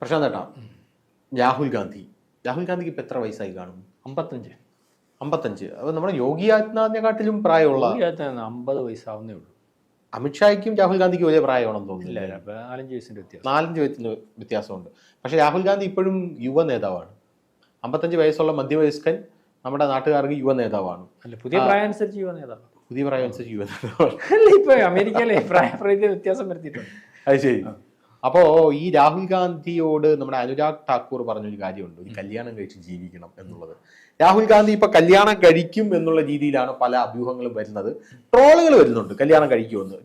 പ്രശാന്ത് ഏട്ടാ രാഹുൽ ഗാന്ധി. രാഹുൽ ഗാന്ധിക്ക് ഇപ്പം എത്ര വയസ്സായി കാണും? അമ്പത്തഞ്ച്. അമ്പത്തഞ്ച്. അപ്പൊ നമ്മുടെ യോഗി ആദിത്യനാഥിനെക്കാട്ടിലും പ്രായമുള്ള അമ്പത് വയസ്സാവുന്നേ ഉള്ളൂ. അമിത്ഷായ്ക്കും രാഹുൽ ഗാന്ധിക്കും വലിയ പ്രായമാണെന്ന് തോന്നുന്നില്ല നാലഞ്ച് വയസ്സിന്റെ വ്യത്യാസം. നാലഞ്ച് വയസ്സിന്റെ വ്യത്യാസമുണ്ട്. പക്ഷെ രാഹുൽ ഗാന്ധി ഇപ്പോഴും യുവ നേതാവാണ്. അമ്പത്തഞ്ച് വയസ്സുള്ള മധ്യവയസ്കൻ നമ്മുടെ നാട്ടുകാർക്ക് യുവ നേതാവാണ്. അല്ല പുതിയ പ്രായം അനുസരിച്ച് യുവ നേതാവ് പുതിയ പ്രായം അനുസരിച്ച് യുവ നേതാവാണ്. അല്ല ഇപ്പൊ അമേരിക്കയിലെ പ്രായ വ്യത്യാസം വരുത്തിയിട്ടുണ്ട്. അത് ശരി. അപ്പോ ഈ രാഹുൽ ഗാന്ധിയോട് നമ്മുടെ അനുരാഗ് ഠാക്കൂർ പറഞ്ഞൊരു കാര്യമുണ്ട്. ഒരു കല്യാണം കഴിച്ച് ജീവിക്കണം എന്നുള്ളത്. രാഹുൽ ഗാന്ധി ഇപ്പൊ കല്യാണം കഴിക്കും എന്നുള്ള രീതിയിലാണ് പല അഭ്യൂഹങ്ങളും വരുന്നത്. ട്രോളുകൾ വരുന്നുണ്ട്. കല്യാണം കഴിക്കുമെന്ന്.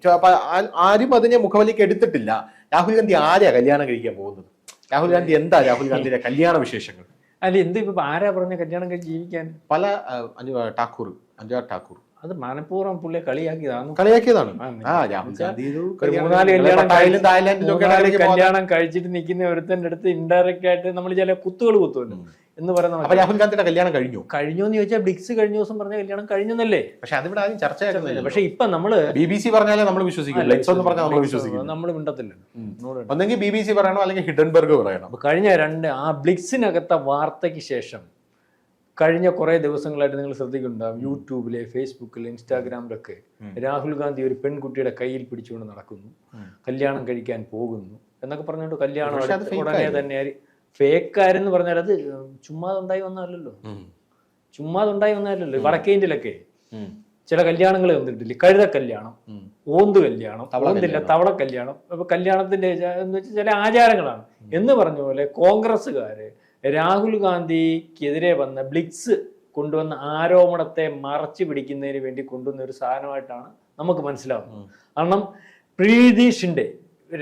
ആരും അതിനെ മുഖവലിക്ക് എടുത്തിട്ടില്ല. രാഹുൽ ഗാന്ധി ആരെയാ കല്യാണം കഴിക്കാൻ പോകുന്നത്? രാഹുൽ ഗാന്ധി എന്താ രാഹുൽ ഗാന്ധിയുടെ കല്യാണ വിശേഷങ്ങൾ? അല്ല എന്ത് ഇപ്പൊ ആരാ പറഞ്ഞ കല്യാണം കഴിച്ച് ജീവിക്കാൻ? പല അനുരാഗ് അനു ഠാക്കൂർ അനുരാഗ് ഠാക്കൂർ അത് മനഃപൂർവം പുള്ളിയെ കളിയാക്കിയതാണ്. കളിയാക്കിയതാണ് ഒരു മൂന്നാൽ കല്യാണം കല്യാണം കഴിച്ചിട്ട് നിൽക്കുന്ന ഒരുത്തന്റെ അടുത്ത് ഇൻഡയറക്റ്റ് ആയിട്ട് നമ്മൾ ചില കുത്തുകൾ കുത്തുമല്ലോ. എന്ന് പറയുന്ന അപ്പൊ മറ്റേ- രാഹുൽ ഗാന്ധിയുടെ കല്യാണം കഴിഞ്ഞു. കഴിഞ്ഞു എന്ന് ചോദിച്ചാൽ ബ്ലിക്സ് കഴിഞ്ഞ ദിവസം പറഞ്ഞ കല്യാണം കഴിഞ്ഞെന്നല്ലേ പക്ഷെ അതിവിടെ ആരും ചർച്ചയാക്കുന്നില്ല പക്ഷെ ഇപ്പൊ നമ്മൾ ബി ബി സി പറഞ്ഞാലേ നമ്മൾ വിശ്വസിക്കും ലെക്സ് എന്ന് പറഞ്ഞാൽ നമ്മൾ വിശ്വസിക്കും നമ്മൾ മിണ്ടത്തില്ല. ഒന്നെങ്കിൽ ബി ബി സി പറയണോ? അല്ലെങ്കിൽ ഹിഡൻബർഗ് പറയണം? കഴിഞ്ഞ രണ്ട് ആ ബ്ലിക്സിനകത്തെ വാർത്തയ്ക്ക് ശേഷം കഴിഞ്ഞ കുറേ ദിവസങ്ങളായിട്ട് നിങ്ങൾ ശ്രദ്ധിക്കുന്നുണ്ടാവും. യൂട്യൂബിലെ ഫേസ്ബുക്കിൽ ഇൻസ്റ്റാഗ്രാമിലൊക്കെ രാഹുൽ ഗാന്ധി ഒരു പെൺകുട്ടിയുടെ കയ്യിൽ പിടിച്ചുകൊണ്ട് നടക്കുന്നു. കല്യാണം കഴിക്കാൻ പോകുന്നു എന്നൊക്കെ പറഞ്ഞുകൊണ്ട് കല്യാണം ഉടനെ. തന്നെ ഫേക്കാരെന്ന് പറഞ്ഞാൽ അത് ചുമ്മാ ഉണ്ടായി വന്നതല്ലല്ലോ. ചുമ്മാ ഉണ്ടായി വന്നതല്ലല്ലോ. വടക്കേ ഇന്ത്യയിലൊക്കെ ചില കല്യാണങ്ങൾ വന്നിട്ടില്ലേ? കഴുത കല്യാണം ഓന്ത് കല്യാണം തവള ഓന്തില്ല കല്യാണം. തവള കല്യാണം. അപ്പൊ കല്യാണത്തിന്റെ എന്ന് വെച്ചാൽ ചില ആചാരങ്ങളാണ്. എന്ന് പറഞ്ഞ പോലെ കോൺഗ്രസ്സുകാര് രാഹുൽ ഗാന്ധിക്കെതിരെ വന്ന ബ്ലിക്സ് കൊണ്ടുവന്ന ആരോപണത്തെ മറച്ചു പിടിക്കുന്നതിന് വേണ്ടി കൊണ്ടുവന്ന ഒരു സാധനമായിട്ടാണ് നമുക്ക് മനസ്സിലാവുന്നത്. കാരണം പ്രീതി ഷിൻഡെ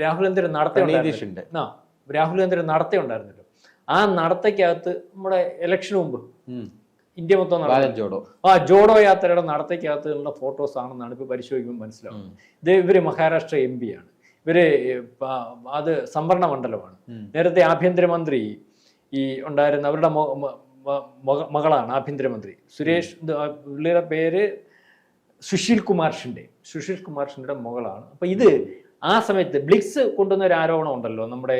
രാഹുൽ ഗാന്ധി ഒരു നടത്ത ഷിൻഡെ. ആ രാഹുൽ ഗാന്ധി നടത്ത ഉണ്ടായിരുന്നല്ലോ. ആ നടത്തക്കകത്ത് നമ്മുടെ ഇലക്ഷന് മുമ്പ് ഇന്ത്യ മൊത്തം ജോഡോ. ആ ജോഡോ യാത്രയുടെ നടത്തക്കകത്ത് ഉള്ള ഫോട്ടോസ് ആണെന്നാണ് ഇപ്പൊ പരിശോധിക്കുമ്പോൾ മനസ്സിലാവുന്നത്. ഇത് ഇവർ മഹാരാഷ്ട്ര എം പി ആണ്. ഇവർ അത് സംവരണ മണ്ഡലമാണ്. നേരത്തെ ആഭ്യന്തരമന്ത്രി ഈ ഉണ്ടായിരുന്ന അവരുടെ മകളാണ് ആഭ്യന്തരമന്ത്രി. സുരേഷ് പുള്ളിയുടെ പേര് സുശീൽ കുമാർ ഷിൻഡെ. സുശീൽ കുമാർ ഷിൻഡയുടെ മകളാണ്. അപ്പൊ ഇത് ആ സമയത്ത് ബ്ലിക്സ് കൊണ്ടുവന്ന ഒരു ആരോപണം ഉണ്ടല്ലോ. നമ്മുടെ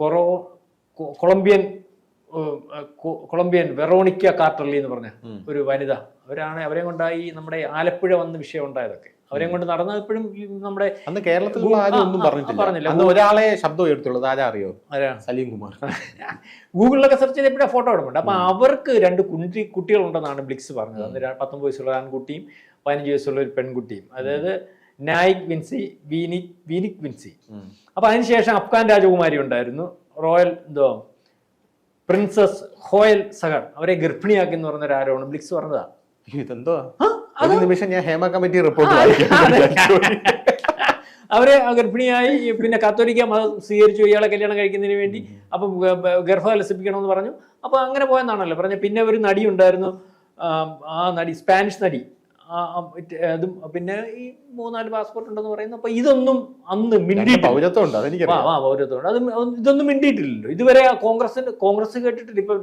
കൊറോ കൊളംബിയൻ കൊളംബിയൻ വെറോണിക്ക കാർട്ടർലി എന്ന് പറഞ്ഞ ഒരു വനിത. അവരാണ് അവരെ കൊണ്ടായി നമ്മുടെ ആലപ്പുഴ വന്ന് വിഷയം ഉണ്ടായതൊക്കെ. അവരെയും കൊണ്ട് നടന്നപ്പോഴും നമ്മുടെ അന്ന് കേരളത്തിലുള്ള ആരും ഒന്നും പറഞ്ഞിട്ടില്ല. പറഞ്ഞില്ല. അന്ന് ഒരാളെ ശബ്ദം ഉയർത്തുള്ളത് ആരാ അറിയോ? സലീം കുമാർ. ഗൂഗിളിലൊക്കെ സെർച്ച് ചെയ്തപ്പോഴേ ഫോട്ടോ ഇടുന്നുണ്ട്. അപ്പൊ അവർക്ക് രണ്ട് കുട്ടി കുട്ടികളുണ്ടെന്നാണ് ബ്ലിക്സ് പറഞ്ഞത്. അന്ന് പത്തൊമ്പത് വയസ്സുള്ള ആൺകുട്ടിയും പതിനഞ്ച് വയസ്സുള്ള ഒരു പെൺകുട്ടിയും. അതായത് നായിക് വിൻസി വീനിക് വിനിക് വിൻസി. അപ്പൊ അതിനുശേഷം അഫ്ഗാൻ രാജകുമാരി ഉണ്ടായിരുന്നു. റോയൽ എന്തോ? പ്രിൻസസ് ഹോയൽ സഹർ. അവരെ ഗർഭിണിയാക്കി എന്ന് പറഞ്ഞ ഒരു ആരോപണം ബ്ലിക്സ് പറഞ്ഞതാ ഇതെന്തോ ഒരു നിമിഷം ഞാൻ ഹേമ കമ്മിറ്റി റിപ്പോർട്ട്. അവരെ ഗർഭിണിയായി പിന്നെ കത്തോലിക്ക മതം സ്വീകരിച്ചു ഇയാളെ കല്യാണം കഴിക്കുന്നതിന് വേണ്ടി. അപ്പം ഗർഭലസിപ്പിക്കണമെന്ന് പറഞ്ഞു. അപ്പൊ അങ്ങനെ പോയെന്നാണല്ലോ. പറഞ്ഞ പിന്നെ ഒരു നടി ഉണ്ടായിരുന്നു ആ, നടി സ്പാനിഷ് നടി. അതും പിന്നെ ഈ മൂന്നാൽ പാസ്പോർട്ട് ഉണ്ടെന്ന് പറയുന്നു. അപ്പൊ ഇതൊന്നും അന്ന് മിണ്ടി മിണ്ടിയിട്ടില്ല. പൗരത്വം ഉണ്ട് അതെനിക്കറിയാം ആ പൗരത്വമുണ്ട്. അത് ഇതൊന്നും മിണ്ടിയിട്ടില്ലല്ലോ. ഇതുവരെ കോൺഗ്രസിന്റെ കോൺഗ്രസ് കേട്ടിട്ടില്ല. ഇപ്പൊ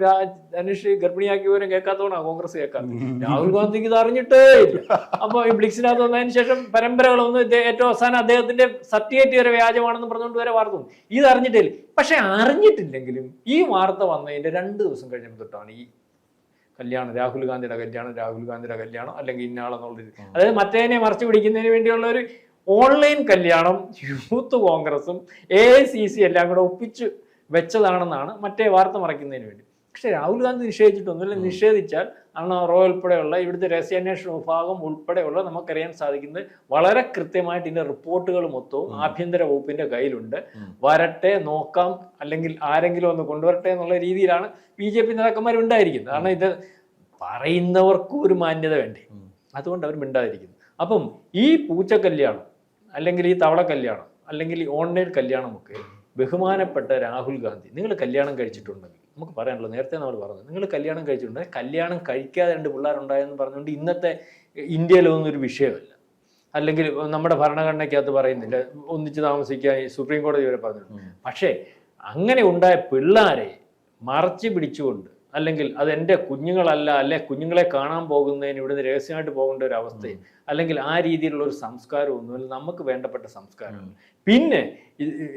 ധനുഷ് ഗർഭിണിയാക്കിയവരും കേൾക്കാത്തതുകൊണ്ടാണ് കോൺഗ്രസ് കേൾക്കാത്തത് രാഹുൽ ഗാന്ധിക്ക് ഇത് അറിഞ്ഞിട്ടേ ഇല്ല. അപ്പൊ ഈ ബ്ലിക്സിനകത്ത് വന്നതിന് ശേഷം പരമ്പരകളൊന്നും ഏറ്റവും അവസാനം അദ്ദേഹത്തിന്റെ സർട്ടിഫിക്കറ്റ് വരെ വ്യാജമാണെന്ന് പറഞ്ഞുകൊണ്ട് വരെ വാർത്ത ഇത് അറിഞ്ഞിട്ടില്ല പക്ഷെ അറിഞ്ഞിട്ടില്ലെങ്കിലും ഈ വാർത്ത വന്നതിന്റെ രണ്ട് ദിവസം കഴിഞ്ഞപ്പോൾ തൊട്ടാണ് ഈ കല്യാണം രാഹുൽ ഗാന്ധിയുടെ കല്യാണം രാഹുൽ ഗാന്ധിയുടെ കല്യാണം അല്ലെങ്കിൽ ഇന്നാളെന്നുള്ള രീതി. അതായത് മറ്റേതിനെ മറച്ചു പിടിക്കുന്നതിന് വേണ്ടിയുള്ള ഒരു ഓൺലൈൻ കല്യാണം യൂത്ത് കോൺഗ്രസും എ ഐ സി സി എല്ലാം കൂടെ ഒപ്പിച്ച് വെച്ചതാണെന്നാണ് മറ്റേ വാർത്ത മറയ്ക്കുന്നതിന് വേണ്ടി. പക്ഷെ രാഹുൽ ഗാന്ധി നിഷേധിച്ചിട്ടൊന്നുമില്ല നിഷേധിച്ചാൽ അണ്ണാ റോ ഉൾപ്പെടെയുള്ള ഇവിടുത്തെ രഹസ്യാന്വേഷണ വിഭാഗം ഉൾപ്പെടെയുള്ള നമുക്കറിയാൻ സാധിക്കുന്നത് വളരെ കൃത്യമായിട്ട് ഇതിന്റെ റിപ്പോർട്ടുകൾ മൊത്തവും ആഭ്യന്തര വകുപ്പിന്റെ കയ്യിലുണ്ട്. വരട്ടെ നോക്കാം അല്ലെങ്കിൽ ആരെങ്കിലും ഒന്ന് കൊണ്ടുവരട്ടെ എന്നുള്ള രീതിയിലാണ് ബി ജെ പി നേതാക്കന്മാർ ഉണ്ടായിരിക്കുന്നത്. കാരണം ഇത് പറയുന്നവർക്കും ഒരു മാന്യത വേണ്ടേ? അതുകൊണ്ട് അവർ മിണ്ടാതിരിക്കുന്നു. അപ്പം ഈ പൂച്ച കല്യാണം അല്ലെങ്കിൽ ഈ തവള കല്യാണം അല്ലെങ്കിൽ ഈ ഓൺലൈൻ കല്യാണമൊക്കെ ബഹുമാനപ്പെട്ട രാഹുൽ ഗാന്ധി നിങ്ങൾ കല്യാണം കഴിച്ചിട്ടുണ്ടെങ്കിൽ നമുക്ക് പറയാനുള്ളത് നേരത്തെ നമ്മൾ പറഞ്ഞു നിങ്ങൾ കല്യാണം കഴിച്ചിട്ടുണ്ടെങ്കിൽ കല്യാണം കഴിക്കാതെ രണ്ട് പിള്ളേരുണ്ടായെന്ന് പറഞ്ഞുകൊണ്ട് ഇന്നത്തെ ഇന്ത്യയിലൊന്നും ഒരു വിഷയമല്ല അല്ലെങ്കിൽ നമ്മുടെ ഭരണഘടനയ്ക്കകത്ത് പറയുന്നില്ല ഒന്നിച്ച് താമസിക്കാൻ സുപ്രീം കോടതി വരെ പറഞ്ഞിട്ടുണ്ട്. പക്ഷേ അങ്ങനെ ഉണ്ടായ പിള്ളേരെ മറച്ചു പിടിച്ചുകൊണ്ട് അല്ലെങ്കിൽ അത് എന്റെ കുഞ്ഞുങ്ങളല്ല അല്ലെ കുഞ്ഞുങ്ങളെ കാണാൻ പോകുന്നതിന് ഇവിടുന്ന് രഹസ്യമായിട്ട് പോകേണ്ട ഒരു അവസ്ഥയും അല്ലെങ്കിൽ ആ രീതിയിലുള്ള ഒരു സംസ്കാരം സംസ്കാരമൊന്നുമില്ല നമുക്ക് വേണ്ടപ്പെട്ട സംസ്കാരം പിന്നെ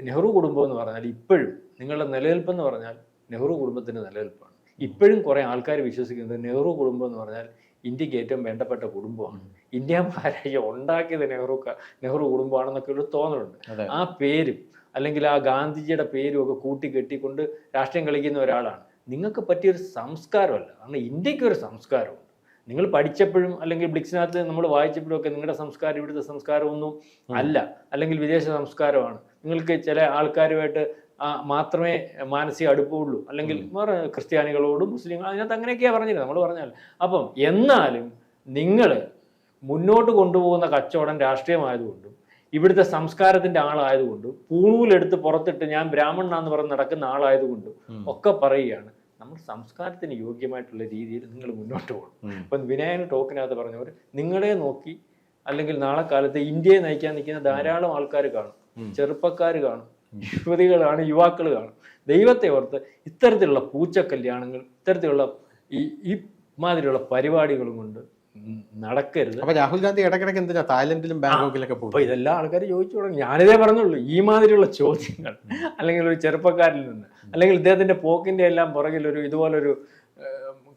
നെഹ്റു കുടുംബം എന്ന് പറഞ്ഞാൽ ഇപ്പോഴും നിങ്ങളുടെ നിലനിൽപ്പ് എന്ന് പറഞ്ഞാൽ നെഹ്റു കുടുംബത്തിന്റെ നിലനിൽപ്പാണ് ഇപ്പോഴും കുറേ ആൾക്കാർ വിശ്വസിക്കുന്നത് നെഹ്റു കുടുംബം എന്ന് പറഞ്ഞാൽ ഇന്ത്യയ്ക്ക് ഏറ്റവും വേണ്ടപ്പെട്ട കുടുംബമാണ്. ഇന്ത്യ മഹാരാജ്യം ഉണ്ടാക്കിയത് നെഹ്റു നെഹ്റു കുടുംബമാണെന്നൊക്കെ ഒരു തോന്നലുണ്ട്. ആ പേരും അല്ലെങ്കിൽ ആ ഗാന്ധിജിയുടെ പേരും ഒക്കെ കൂട്ടി കെട്ടിക്കൊണ്ട് രാഷ്ട്രീയം കളിക്കുന്ന ഒരാളാണ്. നിങ്ങൾക്ക് പറ്റിയൊരു സംസ്കാരമല്ല. കാരണം ഇന്ത്യയ്ക്ക് ഒരു സംസ്കാരമുണ്ട്. നിങ്ങൾ പഠിച്ചപ്പോഴും അല്ലെങ്കിൽ ബ്ലിക്സിനകത്ത് നമ്മൾ വായിച്ചപ്പോഴും ഒക്കെ നിങ്ങളുടെ സംസ്കാരം ഇവിടുത്തെ സംസ്കാരമൊന്നും അല്ല. അല്ലെങ്കിൽ വിദേശ സംസ്കാരമാണ്. നിങ്ങൾക്ക് ചില ആൾക്കാരുമായിട്ട് മാത്രമേ മാനസിക അടുപ്പമുള്ളൂ അല്ലെങ്കിൽ ക്രിസ്ത്യാനികളോടും മുസ്ലിങ്ങൾ അതിനകത്ത് അങ്ങനെയൊക്കെയാണ് പറഞ്ഞില്ല നമ്മൾ പറഞ്ഞാൽ അപ്പം എന്നാലും നിങ്ങൾ മുന്നോട്ട് കൊണ്ടുപോകുന്ന കച്ചവടം രാഷ്ട്രീയമായതുകൊണ്ടും ഇവിടുത്തെ സംസ്കാരത്തിന്റെ ആളായതുകൊണ്ടും പൂണൂലെടുത്ത് പുറത്തിട്ട് ഞാൻ ബ്രാഹ്മണനാന്ന് പറഞ്ഞ് നടക്കുന്ന ആളായതുകൊണ്ടും. ഒക്കെ പറയുകയാണ്. നമ്മൾ സംസ്കാരത്തിന് യോഗ്യമായിട്ടുള്ള രീതിയിൽ നിങ്ങൾ മുന്നോട്ട് പോകണം. അപ്പം വിനായകൻ ടോക്കിനകത്ത് പറഞ്ഞവർ നിങ്ങളെ നോക്കി അല്ലെങ്കിൽ നാളെ കാലത്ത് ഇന്ത്യയെ നയിക്കാൻ നിൽക്കുന്ന ധാരാളം ആൾക്കാർ കാണും. ചെറുപ്പക്കാർ കാണും. യുവതികളാണ് യുവാക്കൾ കാണും ദൈവത്തെ ഓർത്ത് ഇത്തരത്തിലുള്ള പൂച്ച കല്യാണങ്ങൾ ഇത്തരത്തിലുള്ള ഈ ഈ മാതിരിയുള്ള പരിപാടികളും കൊണ്ട് നടക്കരുത്. അപ്പൊ രാഹുൽ ഗാന്ധി ഇടക്കിടക്ക് എന്താ തായ്ലൻഡിലും ബാങ്കോക്കിലൊക്കെ അപ്പൊ പോകും ഇതെല്ലാം ആൾക്കാർ ചോദിച്ചു തുടങ്ങി. ഞാനിതേ പറഞ്ഞുള്ളൂ ഈ മാതിരിയുള്ള ചോദ്യങ്ങൾ അല്ലെങ്കിൽ ഒരു ചെറുപ്പക്കാരിൽ നിന്ന് അല്ലെങ്കിൽ ഇദ്ദേഹത്തിന്റെ പോക്കിന്റെ എല്ലാം പുറകിൽ ഒരു ഇതുപോലൊരു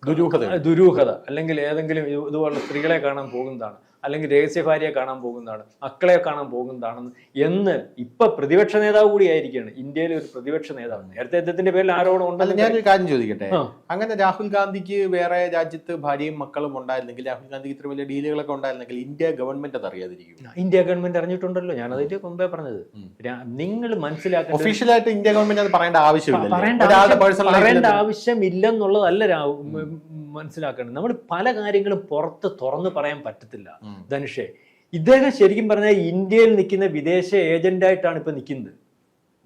ദുരൂഹത. ദുരൂഹത അല്ലെങ്കിൽ ഏതെങ്കിലും ഇത് ഇതുപോലുള്ള സ്ത്രീകളെ കാണാൻ പോകുന്നതാണ്. അല്ലെങ്കിൽ രഹസ്യഭാര്യയെ കാണാൻ പോകുന്നതാണ് മക്കളെ കാണാൻ പോകുന്നതാണെന്ന് എന്ന് ഇപ്പൊ പ്രതിപക്ഷ നേതാവ് കൂടിയായിരിക്കുകയാണ് ഇന്ത്യയിലെ ഒരു പ്രതിപക്ഷ നേതാവ്. നേരത്തെ അദ്ദേഹത്തിന്റെ പേരിൽ ആരോടും ഉണ്ടല്ലോ ഉണ്ടെന്ന് ഞാനൊരു കാര്യം ചോദിക്കട്ടെ? അങ്ങനെ രാഹുൽ ഗാന്ധിക്ക് വേറെ രാജ്യത്ത് ഭാര്യയും മക്കളും ഉണ്ടായിരുന്നെങ്കിൽ രാഹുൽ ഗാന്ധിക്ക് ഇത്ര വലിയ ഡീലുകളൊക്കെ ഉണ്ടായിരുന്നെങ്കിൽ ഇന്ത്യ ഗവൺമെന്റ് അത് അറിയാതിരിക്കും. India government അറിഞ്ഞിട്ടുണ്ടല്ലോ. ഞാൻ അതിന്റെ മുമ്പേ പറഞ്ഞത്. നിങ്ങൾ മനസ്സിലാക്കുക ഒഫീഷ്യലായിട്ട് ഇന്ത്യ ഗവൺമെന്റ് അത് പറയേണ്ട ആവശ്യമില്ല പറയേണ്ട ആവശ്യമില്ലെന്നുള്ളതല്ല മനസ്സിലാക്കേണ്ടത്. നമ്മൾ പല കാര്യങ്ങളും പുറത്ത് തുറന്ന് പറയാൻ പറ്റത്തില്ല. ധനുഷേ ഇദ്ദേഹം ശരിക്കും പറഞ്ഞാൽ ഇന്ത്യയിൽ നിൽക്കുന്ന വിദേശ ഏജന്റായിട്ടാണ് ഇപ്പൊ നിൽക്കുന്നത്.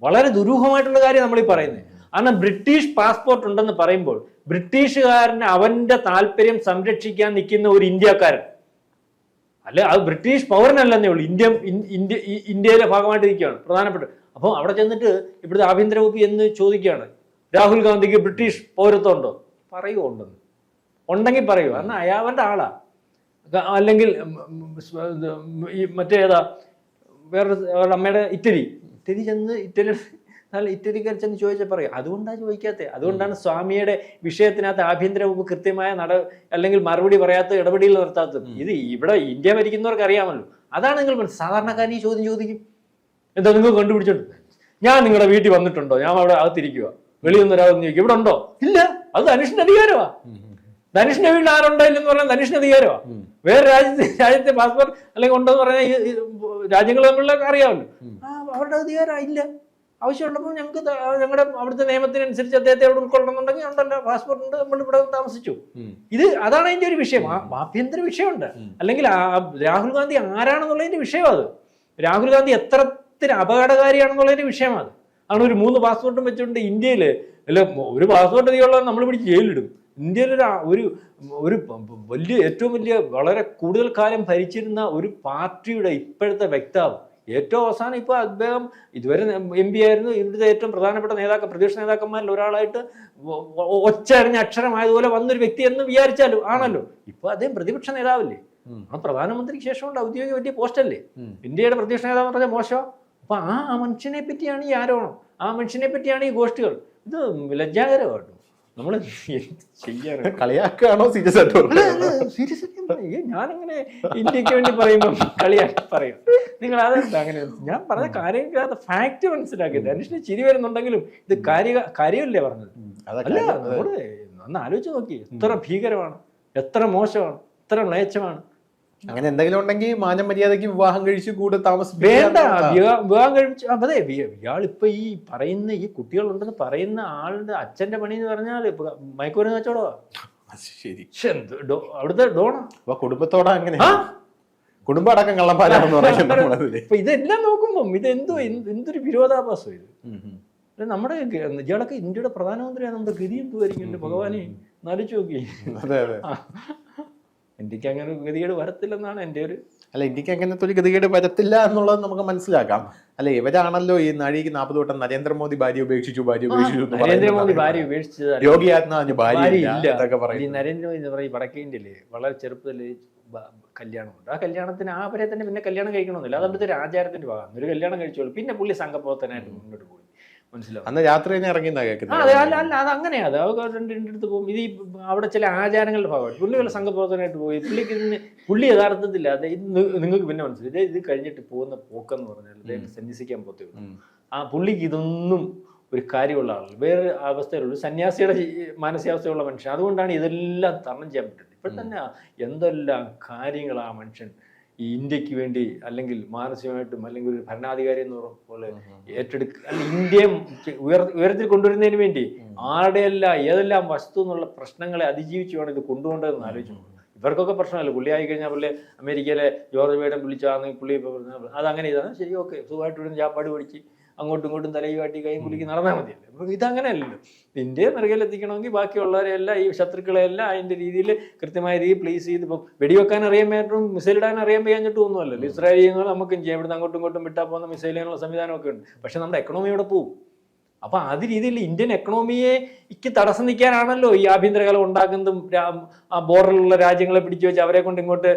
വളരെ ദുരൂഹമായിട്ടുള്ള കാര്യം നമ്മൾ ഈ പറയുന്നത് കാരണം ബ്രിട്ടീഷ് പാസ്പോർട്ട് ഉണ്ടെന്ന് പറയുമ്പോൾ ബ്രിട്ടീഷുകാരന് അവന്റെ താല്പര്യം സംരക്ഷിക്കാൻ നിൽക്കുന്ന ഒരു ഇന്ത്യക്കാരൻ. അല്ലെ അത് ബ്രിട്ടീഷ് പൗരനല്ലെന്നേ ഉള്ളൂ. ഇന്ത്യ ഇന്ത്യ ഇന്ത്യയിലെ ഭാഗമായിട്ട് നിൽക്കുകയാണ്. പ്രധാനപ്പെട്ട അപ്പോൾ അവിടെ ചെന്നിട്ട് ഇവിടുത്തെ ആഭ്യന്തര വകുപ്പ് എന്ന് ചോദിക്കുകയാണ്. രാഹുൽ ഗാന്ധിക്ക് ബ്രിട്ടീഷ് പൗരത്വം ഉണ്ടോ? പറയുമോ ഉണ്ടെന്ന് ഉണ്ടെങ്കിൽ പറയൂ. കാരണം അയാളുടെ ആളാ. ഗ- അല്ലെങ്കിൽ ഈ മറ്റേ ഏതാ വേറെ അവരുടെ അമ്മയുടെ ഇറ്റലി. ഇറ്റലി ചെന്ന് ഇറ്റലി നല്ല ഇറ്റലിക്കാർ ചെന്ന് ചോദിച്ചാൽ പറയും അതുകൊണ്ടാണ് ചോദിക്കാത്തത് അതുകൊണ്ടാണ് സ്വാമിയുടെ വിഷയത്തിനകത്ത് ആഭ്യന്തര വകുപ്പ് കൃത്യമായ നട അല്ലെങ്കിൽ മറുപടി പറയാത്ത ഇടപെടിയിൽ നിർത്താത്തത് ഇത് ഇവിടെ ഇന്ത്യ ഭരിക്കുന്നവർക്ക് അറിയാമല്ലോ. അതാണ് നിങ്ങൾ മനസ്സിൽ സാധാരണക്കാരൻ ഈ ചോദ്യം ചോദിക്കും. എന്താ നിങ്ങൾ കണ്ടുപിടിച്ചോണ്ട്? ഞാൻ നിങ്ങളുടെ വീട്ടിൽ വന്നിട്ടുണ്ടോ? ഞാൻ അവിടെ അകത്തിരിക്കുക വെളിയിൽ നിന്ന് ഒരാൾ ചോദിക്കും ഇവിടെ ഉണ്ടോ? ഇല്ല. അത് അനുഷിന്റെ അധികാരമാ ധനുഷിന്റെ വീട്ടിൽ ആരുണ്ടായില്ലെന്ന് പറഞ്ഞാൽ ധനുഷിന് അധികാരമാ. വേറെ രാജ്യത്തെ രാജ്യത്തെ പാസ്പോർട്ട് അല്ലെങ്കിൽ ഉണ്ടോ എന്ന് പറഞ്ഞാൽ ഈ- രാജ്യങ്ങൾ തമ്മിലൊക്കെ അറിയാമല്ലോ. ആ അവരുടെ അധികാരം ഇല്ല. ആവശ്യമുള്ളപ്പോൾ ഞങ്ങൾക്ക് ഞങ്ങളുടെ അവിടുത്തെ നിയമത്തിനനുസരിച്ച് അദ്ദേഹത്തെ അവിടെ ഉൾക്കൊള്ളണമെന്നുണ്ടെങ്കിൽ ഉണ്ടല്ലോ പാസ്പോർട്ട് ഉണ്ട്. നമ്മൾ ഇവിടെ താമസിച്ചു. ഇത് അതാണ് അതിന്റെ ഒരു വിഷയം. ആ- ആഭ്യന്തര വിഷയമുണ്ട്. അല്ലെങ്കിൽ രാഹുൽ ഗാന്ധി ആരാണെന്നുള്ളതിന്റെ വിഷയം അത്. രാഹുൽ ഗാന്ധി എത്രത്തിന് അപകടകാരിയാണെന്നുള്ളതിന്റെ വിഷയമാണ് അത്. ആണ് ഒരു മൂന്ന് പാസ്പോർട്ടും വെച്ചുകൊണ്ട് ഇന്ത്യയിൽ അല്ല ഒരു പാസ്പോർട്ട് അധികമുള്ള നമ്മൾ പിടിച്ച് ജയിലിടും ഇന്ത്യയിൽ ഒരു ഒരു വലിയ ഏറ്റവും വലിയ വളരെ കൂടുതൽ കാലം ഭരിച്ചിരുന്ന ഒരു പാർട്ടിയുടെ ഇപ്പോഴത്തെ വ്യക്താവ്. ഏറ്റവും അവസാനം ഇപ്പോൾ അദ്ദേഹം ഇതുവരെ എം പി ആയിരുന്നു. ഇവിടുത്തെ ഏറ്റവും പ്രധാനപ്പെട്ട നേതാക്കൾ പ്രതിപക്ഷ നേതാക്കന്മാരിൽ ഒരാളായിട്ട് ഒ- ഒ- ഒച്ചയറിഞ്ഞ അക്ഷരമായതുപോലെ വന്നൊരു വ്യക്തി എന്ന് വിചാരിച്ചാലും ആണല്ലോ. ഇപ്പൊ അദ്ദേഹം പ്രതിപക്ഷ നേതാവല്ലേ? ആ പ്രധാനമന്ത്രിക്ക് ശേഷമുണ്ട് ഔദ്യോഗിക വലിയ പോസ്റ്റല്ലേ? ഇന്ത്യയുടെ പ്രതിപക്ഷ നേതാവ് പറഞ്ഞ മോശം. അപ്പൊ ആ മനുഷ്യനെ പറ്റിയാണ് ഈ ആരോപണം. ആ മനുഷ്യനെ പറ്റിയാണ് ഈ ഗോഷ്ഠികൾ ഇത് ലജ്ജാകരമാട്ടോ. നമ്മൾ ചെയ്യാറ് കളിയാക്കുകയാണോ സീരിയസ് ആയിട്ട് അല്ല, ഞാനിങ്ങനെ. ഇന്ത്യയ്ക്ക് വേണ്ടി പറയുമ്പോൾ കളിയാക്കി പറയും. നിങ്ങൾ അതെന്താ അങ്ങനെ ഞാൻ പറഞ്ഞ കാര്യമില്ലാത്ത ഫാക്ട് മനസ്സിലാക്കി. ധനുഷിന് ചിരി വരുന്നുണ്ടെങ്കിലും ഇത് കാര്യ കാര്യമല്ലേ പറഞ്ഞത്? അല്ല നമ്മൾ ഒന്ന് ആലോചിച്ച് നോക്കി. എത്ര ഭീകരമാണ്. എത്ര മോശമാണ്. എത്ര മ്ലേച്ഛമാണ് അങ്ങനെ എന്തെങ്കിലും ഉണ്ടെങ്കിൽ മാനം മര്യാദയ്ക്ക് വിവാഹം കഴിച്ച് കൂടെ താമസം വേണ്ട. വിവാഹം കഴിച്ച് അതെ ഇയാൾ ഇയാളിപ്പോ ഈ പറയുന്ന ഈ കുട്ടികളുണ്ടെന്ന് പറയുന്ന ആളുടെ അച്ഛന്റെ പണി എന്ന് പറഞ്ഞാൽ മയക്കുമരുന്ന് കച്ചവടമാ? ശരി. അവിടുത്തെ ഡോണ? അപ്പൊ കുടുംബത്തോടെ അങ്ങനെ കുടുംബ അടക്കം കള്ളപ്പാലാണെന്ന് പറയുന്നത്. ഇപ്പൊ ഇതെല്ലാം നോക്കുമ്പം ഇത് എന്തോ എന്ത് എന്തൊരു വിരോധാഭാസം ഇത്? നമ്മുടെ ഇയാളൊക്കെ ഇന്ത്യയുടെ പ്രധാനമന്ത്രിയാണ്. നമ്മുടെ ഗതി എന്തുമായിരിക്കും എന്റെ ഭഗവാനെ നാലിച്ചു നോക്കി അതെ അതെ. ഇന്ത്യയ്ക്ക് അങ്ങനെ ഒരു ഗതികേട് വരത്തില്ലെന്നാണ് എന്റെ ഒരു അല്ല ഇന്ത്യയ്ക്ക് അങ്ങനത്തെ ഒരു ഗതികേട് വരത്തില്ല എന്നുള്ളത് നമുക്ക് മനസ്സിലാക്കാം. അല്ല ഇവരാണല്ലോ ഈ നാഴിക്ക് നാൽപ്പത് വട്ടം നരേന്ദ്രമോദി ഭാര്യ ഉപേക്ഷിച്ചു ഭാര്യ ഉപേക്ഷിച്ചു എന്ന് നരേന്ദ്രമോദി ഭാര്യ ഉപേക്ഷിച്ചത്. യോഗി ആദിത്യനാഥ് ഭാര്യ ഇല്ല. എന്നൊക്കെ ഈ പറയുന്നു നരേന്ദ്രമോദി എന്ന് പറയും വളരെ ചെറുപ്പത്തിൽ കല്യാണമുണ്ട്. ആ കല്യാണത്തിന് ആ വരെ തന്നെ പിന്നെ കല്യാണം കഴിക്കണമെന്നില്ല. അത് അവിടുത്തെ ഒരു ആചാരത്തിന്റെ ഭാഗമാണ്. ഒരു കല്യാണം കഴിച്ചോളൂ. പിന്നെ പുള്ളി സംഘപ്രവർത്തനായിട്ട് മുന്നോട്ട് പോയി. മനസ്സിലാവും. അന്ന് രാത്രി തന്നെ ഇറങ്ങിയെന്നാ കേൾക്കുന്നത്. അതെ അല്ല അല്ല അത് അങ്ങനെയാ. അത് അത് രണ്ട് രണ്ടിടത്ത് പോകും. ഇത് ഈ അവിടെ ചില ആചാരങ്ങളുടെ ഭാഗമായിട്ട്. പുള്ളി വല്ല സംഘപ്രവർത്തനമായിട്ട് പോയി. പുള്ളിക്ക് ഇതിന് പുള്ളി യഥാർത്ഥത്തിൽ അത് ഇത് നിങ്ങൾക്ക് പിന്നെ മനസ്സിലായി. ഇത് ഇത് കഴിഞ്ഞിട്ട് പോകുന്ന പോക്കെന്ന് പറഞ്ഞാൽ അദ്ദേഹം സന്യസിക്കാൻ പോത്തേ ഉള്ളൂ. ആ പുള്ളിക്ക് ഇതൊന്നും ഒരു കാര്യമുള്ള ആളല്ല. വേറെ അവസ്ഥയിലുള്ള സന്യാസിയുടെ മാനസികാവസ്ഥയുള്ള മനുഷ്യൻ. അതുകൊണ്ടാണ് ഇതെല്ലാം തരണം ചെയ്യാൻ പറ്റുന്നത്. ഇപ്പം തന്നെ എന്തെല്ലാം കാര്യങ്ങൾ ആ മനുഷ്യൻ. ഈ ഇന്ത്യയ്ക്ക് വേണ്ടി അല്ലെങ്കിൽ മാനസികമായിട്ടും അല്ലെങ്കിൽ ഒരു ഭരണാധികാരി എന്ന് പോലെ ഏറ്റെടുക്ക അല്ല ഇന്ത്യയെ ഉയർ ഉയരത്തിൽ കൊണ്ടുവരുന്നതിന് വേണ്ടി ആരുടെയെല്ലാം ഏതെല്ലാം വസ്തു എന്നുള്ള പ്രശ്നങ്ങളെ അതിജീവിച്ച് വേണം ഇത് കൊണ്ടുപോകേണ്ടതെന്ന് ആലോചിച്ചു ഇവർക്കൊക്കെ പ്രശ്നമല്ല. പുള്ളി ആയി കഴിഞ്ഞാൽ പുള്ളി അമേരിക്കയിലെ ജോർജ് ബൈഡൻ വിളിച്ചാന്ന് പുള്ളി അത് അങ്ങനെ ഇതാണ് ശരി ഓക്കെ. സുഖമായിട്ട് ഇവിടുന്ന് ചാപ്പാട് പഠിച്ച് അങ്ങോട്ടും ഇങ്ങോട്ടും തലയും കാട്ടി കൈയും കുലുക്കി നടന്നാൽ മതിയല്ലോ? അപ്പം ഇതങ്ങനെയല്ലല്ലോ. ഇന്ത്യയെ നിറകിലെത്തിക്കണമെങ്കിൽ ബാക്കിയുള്ളവരെല്ലാം ഈ ശത്രുക്കളെല്ലാം അതിന്റെ രീതിയിൽ കൃത്യമായ രീതിയിൽ പ്ലേസ് ചെയ്ത് ഇപ്പം വെടിവെക്കാൻ അറിയാൻ പറ്റും മിസൈൽ ഇടാൻ അറിയാൻ വയ്യാഞ്ഞിട്ടും ഒന്നുമല്ലല്ലോ. ഇസ്രായേലിയങ്ങൾ നമുക്കും ചെയ്യാം. ഇവിടുന്ന് അങ്ങോട്ടും ഇങ്ങോട്ടും വിട്ടാൽ പോകുന്ന മിസൈലിനുള്ള സംവിധാനമൊക്കെ ഉണ്ട്. പക്ഷേ നമ്മുടെ എക്കണോമി ഇവിടെ പോകും അപ്പൊ അത് രീതിയിൽ ഇന്ത്യൻ എക്കണോമിയെ ഇക്ക് തടസ്സം നിൽക്കാനാണല്ലോ ഈ ആഭ്യന്തരകലം ഉണ്ടാക്കുന്നതും ആ ബോർഡറിലുള്ള രാജ്യങ്ങളെ പിടിച്ചു വെച്ച് അവരെ കൊണ്ട് ഇങ്ങോട്ട്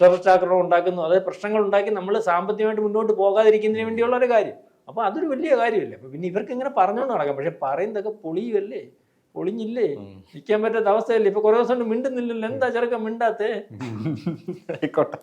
ടെററിസ്റ്റ് ആക്രമണം ഉണ്ടാക്കുന്നു. അതായത് പ്രശ്നങ്ങൾ ഉണ്ടാക്കി നമ്മൾ സാമ്പത്തികമായിട്ട് മുന്നോട്ട് പോകാതിരിക്കുന്നതിന് വേണ്ടിയുള്ള ഒരു കാര്യം. അപ്പൊ അതൊരു വലിയ കാര്യമല്ലേ? അപ്പൊ പിന്നെ ഇവർക്ക് ഇങ്ങനെ പറഞ്ഞുകൊണ്ട് നടക്കാം. പക്ഷെ പറയുന്നതൊക്കെ പൊളിയല്ലേ പൊളിഞ്ഞില്ലേ? നിൽക്കാൻ പറ്റാത്ത അവസ്ഥയല്ലേ? ഇപ്പൊ കുറെ ദിവസം മിണ്ടുന്നില്ലല്ലോ. എന്താ ചെറുക്കം മിണ്ടാത്തേ? ആയിക്കോട്ടെ.